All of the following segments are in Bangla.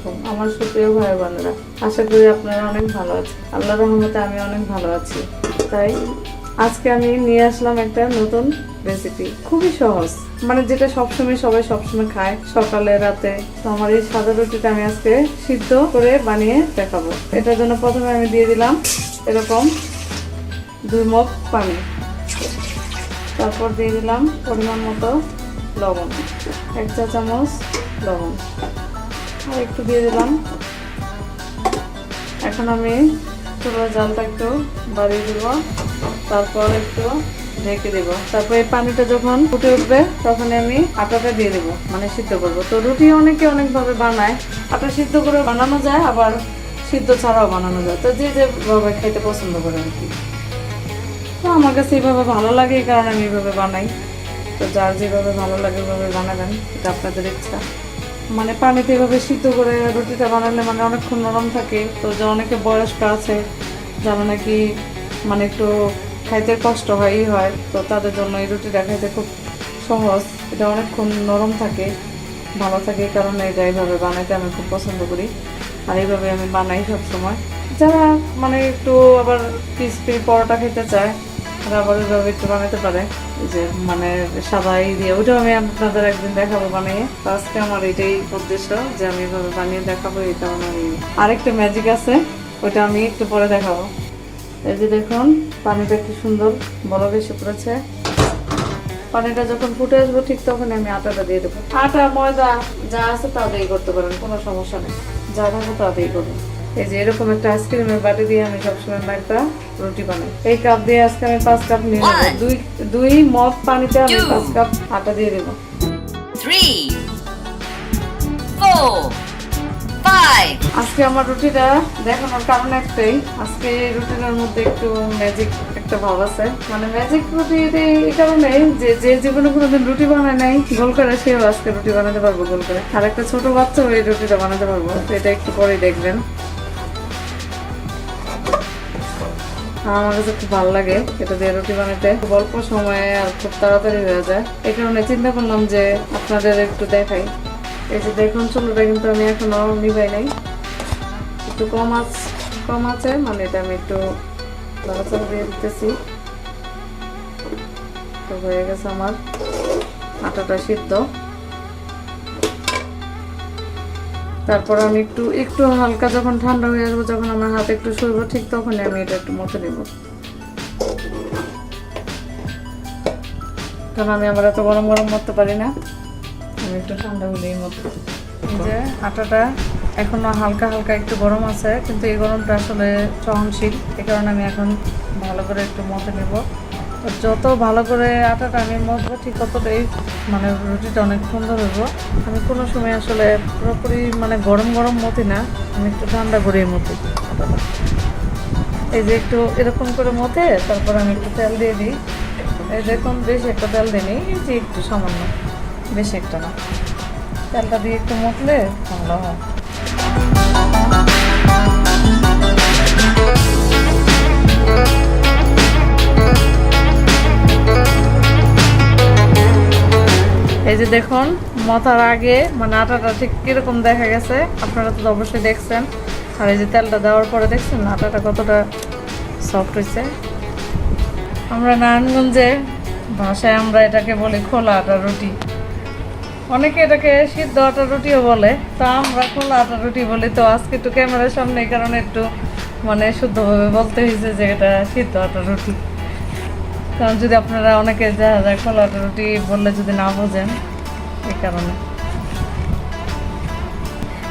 আলাইকুম। আমার সুপ্রিয় ভাই বোনেরা, আশা করি আপনারা অনেক ভালো আছেন। আল্লাহ রহমতে আমি অনেক ভালো আছি। তাই আজকে আমি নিয়ে আসলাম একটা নতুন রেসিপি খুবই সহজ। মানে যেটা সবসময় সবাই সবসময় খায়, সকালে, রাতে। তো আমার এই সাদা রুটিটা আমি আজকে সিদ্ধ করে বানিয়ে দেখাবো। এটার জন্য প্রথমে আমি দিয়ে দিলাম এরকম দুই মগ পানি। তারপর দিয়ে দিলাম পরিমাণ মতো লবণ। এক চা চামচ লবণ। আর একটু দিয়ে দিলাম। এখন আমি চুলার জালটা একটু বাড়িয়ে দিব, তারপর একটু ঢেকে দেব। তারপর এই পানিটা যখন ফুটে উঠবে তখন আমি আটাটা দিয়ে দেবো মানে সিদ্ধ করব। তো রুটি অনেকে অনেকভাবে বানায়, আটা সিদ্ধ করে বানানো যায়, আবার সিদ্ধ ছাড়াও বানানো যায়। তো যে যেভাবে খেতে পছন্দ করে আর কি। তো আমার কাছে এইভাবে ভালো লাগে, এই কারণে আমি এইভাবে বানাই। তো যার যেভাবে ভালো লাগে ওইভাবে বানাবেন, এটা আপনাদের ইচ্ছা। মানে পানিতে এভাবে সিদ্ধ করে রুটিটা বানালে মানে অনেকক্ষণ নরম থাকে, তো যে অনেকে বয়স্ক আছে, যারা নাকি মানে একটু খাইতে কষ্ট হয়ই হয়, তো তাদের জন্য এই রুটিটা খাইতে খুব সহজ। এটা অনেকক্ষণ নরম থাকে, ভালো থাকে এই কারণে এটা এইভাবে বানাইতে আমি খুব পছন্দ করি। আর এইভাবে আমি বানাই সব সময় যারা মানে একটু আবার ক্রিসপি পরোটা খেতে চায় তারা আবার একটু বানাতে পারে। যে মানে সাদা এই দিয়ে, ওইটাও আমি আপনাদের একদিন দেখাবো বানিয়ে। আজকে আমার এটাই উদ্দেশ্য যে আমি এভাবে বানিয়ে দেখাবো, এই কারণে আমি আরেকটা ম্যাজিক আছে, ওইটা আমি একটু পরে দেখাবো। এই যে দেখুন, পানিটা কি সুন্দর, বড় বেশি পড়েছে। পানিটা যখন ফুটে আসবে ঠিক তখন আমি আটাটা দিয়ে দেবো। আটা, ময়দা যা আছে তা দিয়ে করতে পারেন, কোনো সমস্যা নেই। যা থাকবে তা দিয়ে করবেন। এই যে এরকম একটা আইসক্রিমের বাটি দিয়ে আমি সবসময় একটা রুটি বানাই। এই কাপ দিয়ে আজকে আমি পাঁচ কাপ নিয়ে নেব। দুই দুই মগ পানিতে আমি পাঁচ কাপ আটা দিয়ে দেবো। আজকে আমার রুটিটা দেখানোর কারণ একটাই আজকে রুটিটার মধ্যে একটু ম্যাজিক একটা ভাব আছে। মানে ম্যাজিক রুটি এই কারণে যে যে জীবনে কোনোদিন রুটি বানায় নাই গোল করে সেও আজকে রুটি বানাতে পারব গোল করে। আর একটা ছোট বাচ্চাও এই রুটিটা বানাতে পারব এটা একটু পরেই দেখবেন। আমার কাছে খুব ভালো লাগে এটা দিয়ে রুটি বানাতে। খুব অল্প সময়ে আর খুব তাড়াতাড়ি হয়ে যায়। এই কারণে চিন্তা করলাম যে আপনাদের একটু দেখাই। এই যে দেখুন, চুলোটা কিন্তু আমি এখনও নিভাই নাই। একটু কম আঁচ কম আছে মানে এটা আমি একটু নাড়াচাড়া দিয়ে দিতেছি। তো হয়ে গেছে আমার আটাটা সিদ্ধ। তারপর আমি একটু একটু হালকা যখন ঠান্ডা হয়ে আসব, যখন আমার হাতে একটু সরবো, ঠিক তখনই আমি এটা একটু মতে নেব। কারণ আমি আবার এত গরম গরম মরতে পারি না। আমি একটু ঠান্ডা হলেই মতো যে আটাটা এখনও হালকা হালকা একটু গরম আছে, কিন্তু এই গরমটা আসলে সহনশীল। এই কারণে আমি এখন ভালো করে একটু মতে নেব। যত ভালো করে আটাটা আমি মতবো ঠিক ততটাই মানে রুটিটা অনেক সুন্দর হইব আমি কোনো সময় আসলে পুরোপুরি মানে গরম গরম মতি না আমি একটু ঠান্ডা করেই মতি এই যে একটু এরকম করে মতে তারপর আমি একটু তেল দিয়ে দিই। এই দেখুন বেশি একটা তেল দিই নি, এই যে একটু সামান্য বেশি একটা না। তেলটা দিয়ে একটু মতলে ভালো হয়। এই যে দেখুন, মতার আগে মানে আটাটা ঠিক কীরকম দেখা গেছে, আপনারা তো অবশ্যই দেখছেন। আর এই যে তেলটা দেওয়ার পরে দেখছেন, আটাটা কতটা সফট হয়েছে। আমরা নারায়ণগঞ্জে ভাষায় আমরা এটাকে বলি খোলা আটা রুটি। অনেকে এটাকে সিদ্ধ আটা রুটিও বলে, তা আমরা খোলা আটা রুটি বলি। তো আজকে একটু ক্যামেরার সামনে এই কারণে একটু মানে শুদ্ধভাবে বলতে হয়েছে যে এটা সিদ্ধ আটা রুটি। কারণ যদি আপনারা অনেকে যায় খোলা আটা রুটি বললে যদি না বোঝেন, এই কারণে।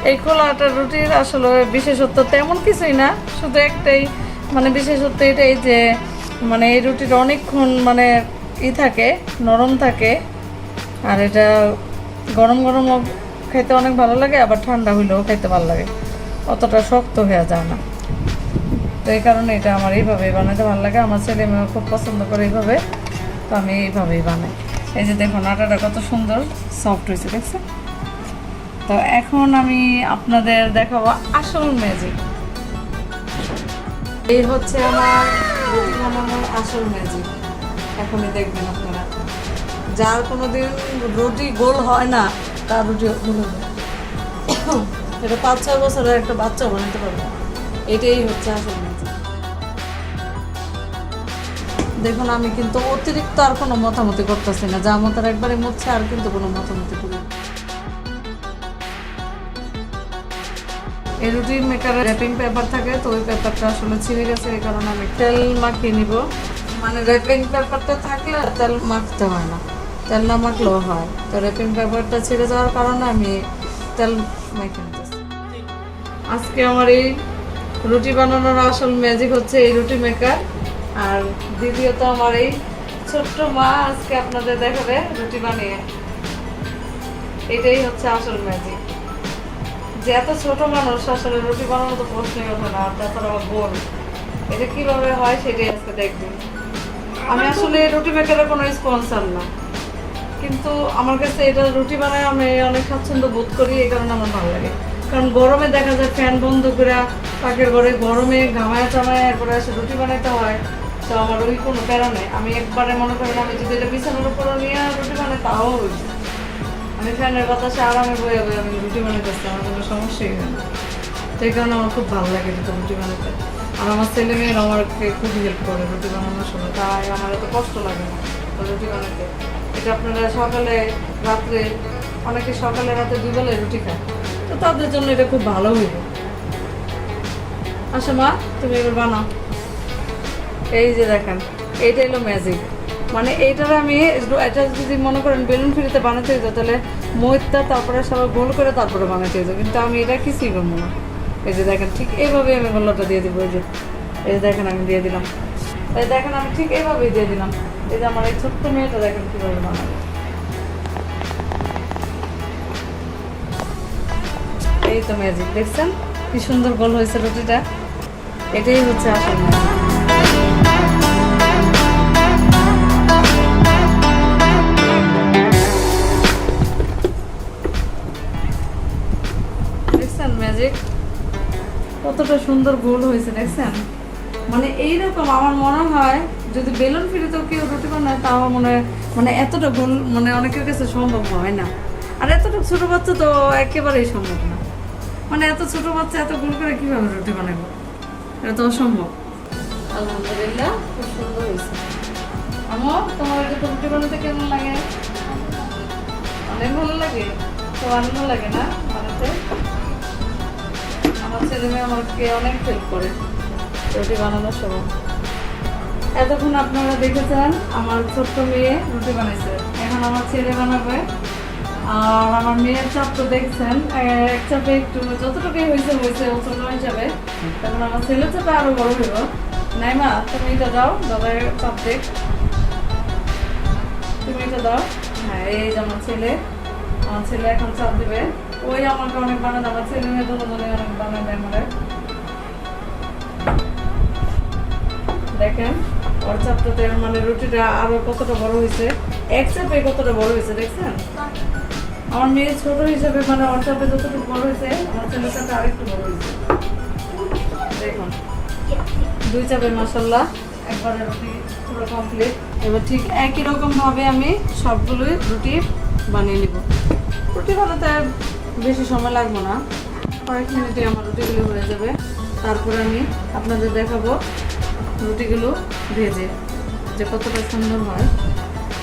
এই খোলা আটার রুটির আসলে বিশেষত্ব তেমন কিছুই না, শুধু একটাই। মানে বিশেষত্ব এটাই যে মানে এই রুটির অনেকক্ষণ মানে ই থাকে, নরম থাকে, আর এটা গরম গরম খাইতে অনেক ভালো লাগে, আবার ঠান্ডা হইলেও খাইতে ভালো লাগে। অতটা শক্ত হয়ে যায় না। এই কারণে এটা আমার এইভাবেই বানাতে ভালো লাগে। আমার ছেলে মেয়ে খুব পছন্দ করে এইভাবে, তো আমি এইভাবেই বানাই। এই যে দেখুন, আটাটা কত সুন্দর সফট হয়েছে, দেখছেন? তো এখন আমি আপনাদের দেখাবো আসল ম্যাজিক এই হচ্ছে আমার রুটি বানানোর আসল ম্যাজিক এখনই দেখবেন আপনারা। যার কোনোদিন রুটি গোল হয় না, তার রুটি গোল হবে। এটা পাঁচ ছয় বছরের একটা বাচ্চা বানাতে পারবে। এটাই হচ্ছে আসল দেখুন, আমি কিন্তু অতিরিক্ত আর কোনো মতামতি করতেছি না। যা মতার একবারে মরছে আর কিন্তু কোনো মতামতি করি। এই রুটি মেকারের র্যাপিং পেপার থাকে, তো ওই পেপারটা আসলে ছিঁড়ে গেছে, এই কারণে আমি তেল মাখিয়ে নিব। মানে র্যাপিং পেপারটা থাকলে তেল মাখতে হয় না। তেল না মাখলেও হয়। তো র্যাপিং পেপারটা ছিঁড়ে যাওয়ার কারণে আমি তেল মেখে আজকে আমার এই রুটি বানানোর আসল ম্যাজিক হচ্ছে এই রুটি মেকার আর দ্বিতীয়ত আমার এই ছোট্ট মা আজকে আপনাদের দেখাবে রুটি বানিয়ে। এটাই হচ্ছে আসল ম্যাজিক যে এত ছোট মানুষ আসলে রুটি বানানো তো প্রশ্নই ওঠে না তাছাড়া আমার বোন। এটা কীভাবে হয় সেটাই আজকে দেখবেন। আমি আসলে রুটি মেকারের কোনো স্পন্সার না। কিন্তু আমার কাছে এটা রুটি বানায় আমি অনেক স্বাচ্ছন্দ্য বোধ করি এই কারণে আমার ভালো লাগে। কারণ গরমে দেখা যায় ফ্যান বন্ধ করে পাকের ঘরে গরমে ঘামায় টামায় এরপরে এসে রুটি বানাইতে হয়। তো আমার ওই কোনো প্যারা নেই আমি একবারে মনে করেন আমি যদি এটা বিছানার উপরে নিয়ে রুটি বানাই, তাও হয়েছে আমি ফ্যানের বাতাসে আরামে বয়ে বয়ে আমি রুটি বানাইতেছি, আমার কোনো সমস্যাই হয় না। তো এই কারণে আমার খুব ভালো লাগে এটা রুটি বানাতে। আর আমার ছেলে মেয়েরা আমাকে খুব হেল্প করে রুটি বানানোর সময়, তাই আমার এত কষ্ট লাগে না রুটি বানাতে। এটা আপনারা সকালে, রাত্রে, অনেকে সকালে, রাতে দুই বেলায় রুটি খায়। তো তাদের জন্য এটা খুব ভালো হইব আচ্ছা মা, তুমি এবার বানাও। এই যে দেখেন, এইটা হলো ম্যাজিক মানে এইটার আমি এটা যদি মনে করেন বেলুন ফ্রিতে বানাতে হইতো, তাহলে মইটা তারপরে সবাই গোল করে তারপরে বানাতে হইতো, কিন্তু আমি এটা কিছুই করব না। এই যে দেখেন, ঠিক এইভাবে আমি গোল্লাটা দিয়ে দিব, এই যে। এই যে দেখেন, আমি দিয়ে দিলাম। এই দেখেন, আমি ঠিক এইভাবেই দিয়ে দিলাম। এই যে আমার এই ছোট্ট মেয়েটা দেখেন কীভাবে বানাবে এই তো ম্যাজিক দেখছেন? কি সুন্দর গোল হয়েছে রুটিটা। এটাই হচ্ছে আসল ম্যাজিক ম্যাজিক কতটা সুন্দর গোল হয়েছে, দেখছেন? মানে এইরকম আমার মনে হয়, যদি বেলুন ফিরিতেও কেউ দিতে পারে না, তাও মনে মানে এতটা গোল মানে অনেকের কাছে সম্ভব হয় না। আর এতটা ছোট বাচ্চা তো একেবারেই সম্ভব না। মানে এত ছোট বাচ্চা, এত গোল করে কীভাবে রুটি বানাবো এটা তো অসম্ভব। আলহামদুলিল্লাহ, খুব সুন্দর হয়েছে। আমার তোমার এটা বানাতে কেমন লাগে? অনেক ভালো লাগে। তো আনন্দ লাগে না আমার ছেলে মেয়ে আমাকে অনেক হেল্প করে রুটি বানানোর সময়। এতক্ষণ আপনারা দেখেছেন, আমার ছোট্ট মেয়ে রুটি বানাইছে। এখন আমার ছেলে বানাবে। আর আমার মেয়ের চাপ তো দেখছেন এক চাপে একটু যতটুকুই হয়েছে হয়েছে ও ছোট হিসাবে। তখন আমার ছেলে চাপে আরও বড় হইব। নাই মা তুমি এটা দাও, দাদার চাপ দেখ। তুমি এটা দাও। হ্যাঁ এই যে আমার ছেলে। আমার ছেলে এখন চাপ দিবে। ওই আমাকে অনেক বানায় আমার ছেলে মেয়ে দুজনে অনেক দেয় আমার। দেখেন, ওর মানে রুটিটা আরও কতটা বড় হয়েছে। এক চাপে কতটা বড় হয়েছে, দেখছেন? আমার মেয়ে ছোট হিসেবে মানে ওর চাপে যতটুকু বড় হয়েছে, আমার ছেলের চাপে আরেকটু বড় হয়েছে। দেখুন, দুই চাপে মাসাল্লাহ একবারে রুটি পুরো কমপ্লিট এবার ঠিক একই রকম ভাবে আমি সবগুলোই রুটি বানিয়ে নিব। রুটি বানাতে বেশি সময় লাগবো না। কয়েক মিনিটে আমার রুটিগুলো হয়ে যাবে। তারপর আমি আপনাদের দেখাবো রুটিগুলো ভেজে, যে কতটা সুন্দর হয়।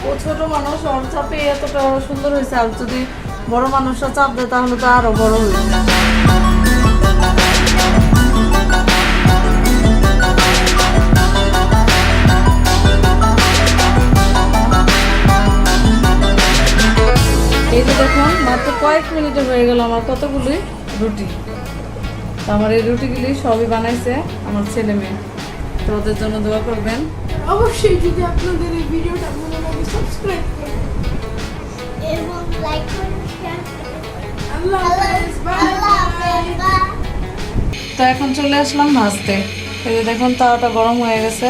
ও ছোট মানুষ, ওর চাপে এতটা সুন্দর হয়েছে। আর যদি বড় মানুষরা চাপ দেয়, তাহলে তো আরও বড় হয়ে এই যে দেখুন মাত্র কয়েক মিনিটে হয়ে গেল আমার কতগুলি রুটি। তো আমার এই রুটিগুলি সবই বানাইছে আমার ছেলে মেয়ে। তো ওদের জন্য দোয়া করবেন। অবশ্যই যদি আপনাদের এই ভিডিওটা ভালো লাগে সাবস্ক্রাইব করবেন। এবং লাইক করুন শেয়ার আল্লাহ হাফেজ বাই আল্লাহ হাফেজ বাই তো এখন চলে আসলাম ভাজতে এই যে দেখুন তাওয়াটা গরম হয়ে গেছে।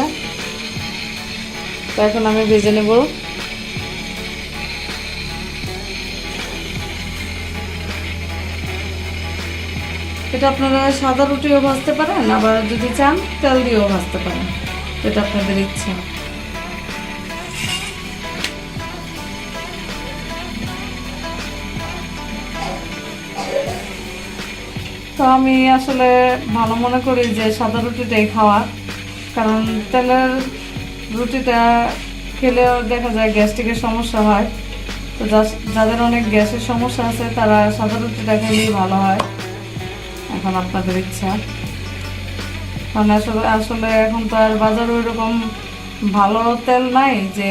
তো এখন আমি ভেজে নেব। এটা আপনারা সাদা রুটিও ভাজতে পারেন, আবার যদি চান তেল দিয়েও ভাজতে পারেন, এটা আপনাদের ইচ্ছা। তো আমি আসলে ভালো মনে করি যে সাদা রুটিটাই খাওয়া কারণ তেলের রুটিটা খেলেও দেখা যায় গ্যাস্ট্রিকের সমস্যা হয়। তো যাদের অনেক গ্যাসের সমস্যা আছে, তারা সাদা রুটিটা খেলেই ভালো হয়। এখন আপনাদের ইচ্ছা। কারণ আসলে আসলে এখন তো আর বাজারে ওই রকম ভালো তেল নাই যে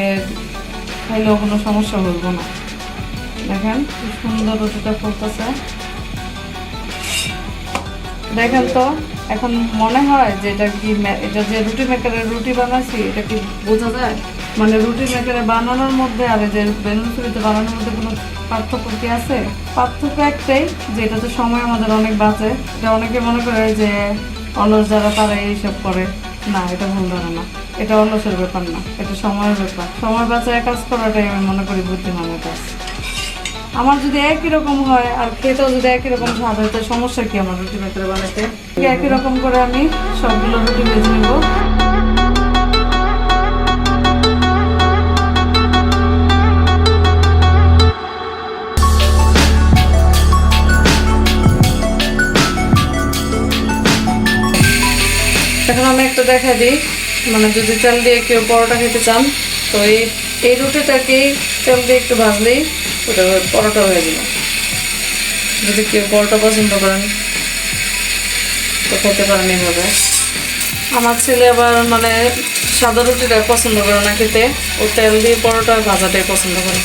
খাইলেও কোনো সমস্যা হইব না। দেখেন সুন্দর রুটিটা ফুলতেছে। দেখেন তো, এখন মনে হয় যে এটা কি এটা যে রুটি মেকারের রুটি বানাইছি, এটা কি বোঝা যায়? মানে রুটি মেকারে বানানোর মধ্যে আর যে বেলুন বানানোর মধ্যে কোনো পার্থক্য কি আছে? পার্থক্য একটাই যে এটাতে সময় আমাদের অনেক বাঁচে। এটা অনেকে মনে করে যে অলস যারা, তারা এইসব করে। না, এটা ভুল ধরে না এটা অলসের ব্যাপার না, এটা সময়ের ব্যাপার। সময় বাঁচায় কাজ করাটাই আমি মনে করি বুদ্ধিমানের কাজ। আমার যদি একই রকম হয়, আর খেতেও যদি একই রকম স্বাদ হয় তো সমস্যা কি আমার রুটি মেকারে বানাতে? একই রকম করে আমি সবগুলো রুটি ভেজে নেব। এখন আমি একটা দেখা দিই। মানে যদি তেল দিয়ে কেউ পরোটা খেতে চান, তো এই এই রুটিটাকেই তেল দিয়ে একটু ভাজলেই ওটা পরোটা হয়ে যাবে। যদি কেউ পরোটা পছন্দ করেন, তো খেতে পারেন এইভাবে। আমার ছেলে আবার মানে সাদা রুটিটা পছন্দ করে না খেতে, ও তেল দিয়ে পরোটা ভাজাটাই পছন্দ করে।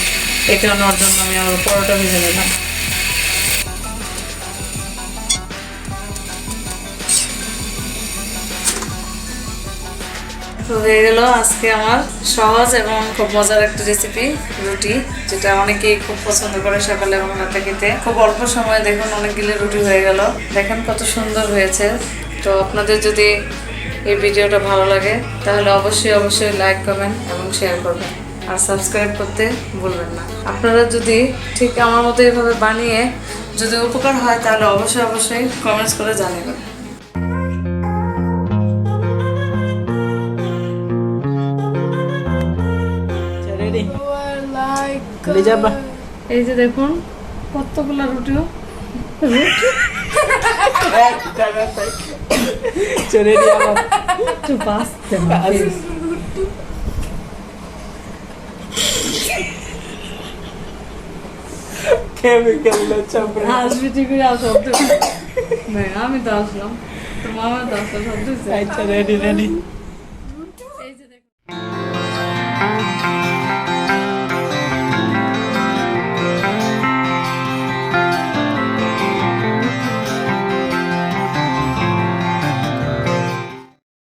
এই কারণে ওর জন্য আমি আবার পরোটা ভেজে নিলাম। তো হয়ে গেল আজকে আমার সহজ এবং খুব মজার একটা রেসিপি রুটি, যেটা অনেকেই খুব পছন্দ করে সকালে এবং রাতে খেতে। খুব অল্প সময়ে দেখুন অনেকগুলো রুটি হয়ে গেল। দেখেন কত সুন্দর হয়েছে। তো আপনাদের যদি এই ভিডিওটা ভালো লাগে, তাহলে অবশ্যই অবশ্যই লাইক করবেন এবং শেয়ার করবেন। আর সাবস্ক্রাইব করতে ভুলবেন না। আপনারা যদি ঠিক আমার মতো এভাবে বানিয়ে যদি উপকার হয়, তাহলে অবশ্যই অবশ্যই কমেন্টস করে জানাবেন। এই যে দেখুন কতগুলা রুটিও। আমি তো আসলাম। তোমার তো আসলাম সব আচ্ছা রেডি রেডি